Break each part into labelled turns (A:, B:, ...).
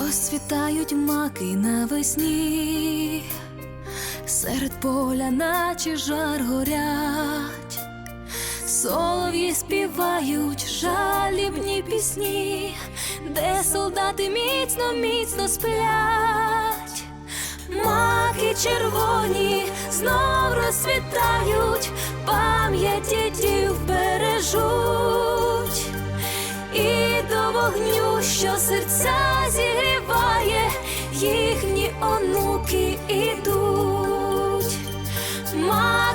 A: Розцвітають маки навесні, серед поля, наче жар горять, солов'ї співають жалібні пісні, де солдати міцно, міцно сплять, маки червоні знов розцвітають, пам'ять дідів бережуть. І до вогню, що серця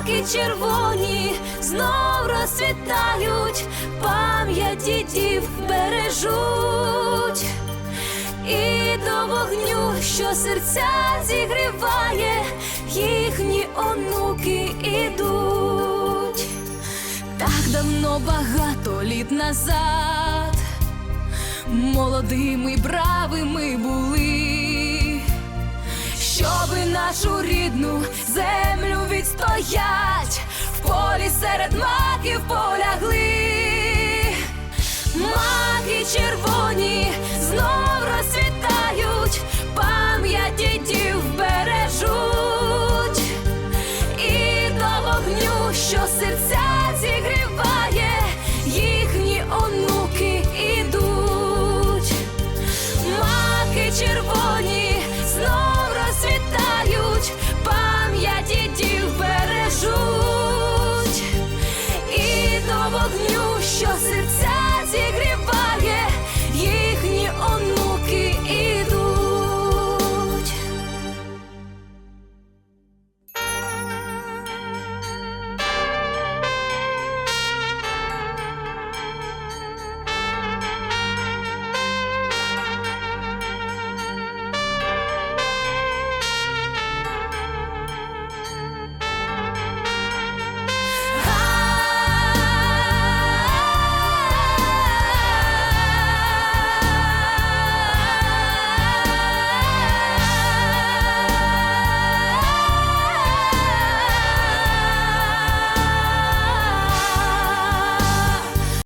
A: Маки червоні знов розцвітають, пам'ять дідів бережуть. І до вогню, що серця зігріває, їхні онуки ідуть. Так давно багато літ назад молодими бравими були, нашу рідну землю відстоять, в полі серед маків полягли, маки червоні. just it's